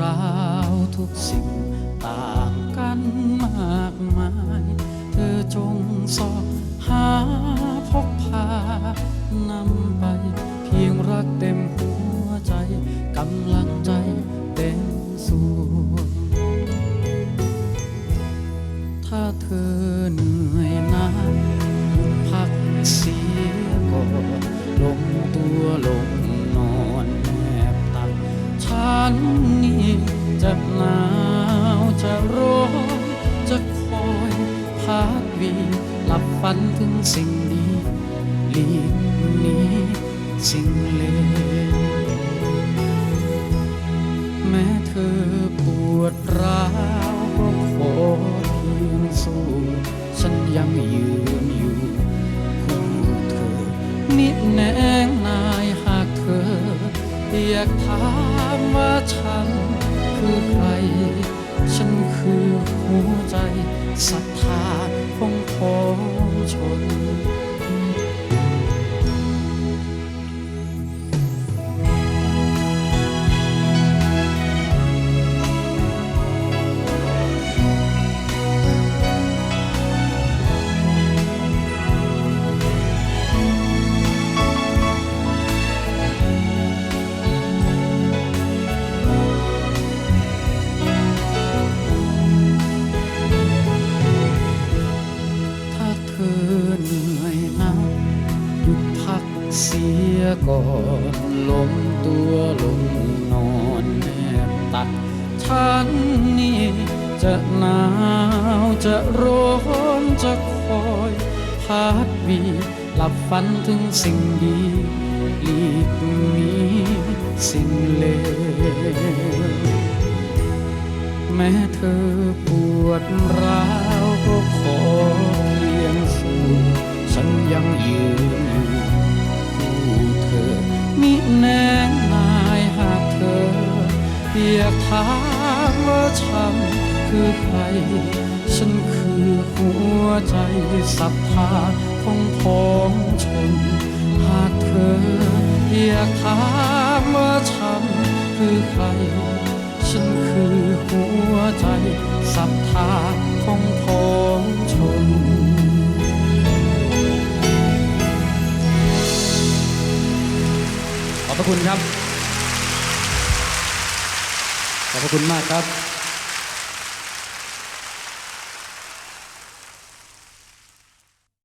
เป็นจริงเรื่องราวทุกสิ่งต่างกันมากมาย เธอจงสอบหาพกพานำไป เพียงรักเต็มหัวใจกำลังใจเต็มส่วนถ้าเธอ หนาวจะร้อนจะคอยพักวีหลับฝันถึงสิ่งดีหลีกหนีสิ่งเลวแม้เธอปวดร้าวก็ขอเพียงสู้ฉันยังยืนอยู่คู่เธอมิดแนงนายหากเธอ อยากถามว่าฉัน คือใคร ฉันคือหัวใจศรัทธา เธอเหนื่อยนักหยุดพักเสียก่อนล้มตัวลงนอนแนบตักฉันนี่จะหนาวจะร้อนจะคอยพัดวีหลับฝันถึงสิ่งดีหลีกหนีสิ่งเลวแม้เธอปวดร้าวก็ขอียงสู้ฉันยังยืนอยู่คู่เธอ มิแน่นายหากเธออยากถามว่าฉันคือใคร ฉันคือหัวใจศรัทธาของพ้องชน หากเธออยากถามว่าฉันคือใคร ฉันคือหัวใจศรัทธาของพ้องชน ขอบพระคุณครับ ขอบพระคุณมากครับ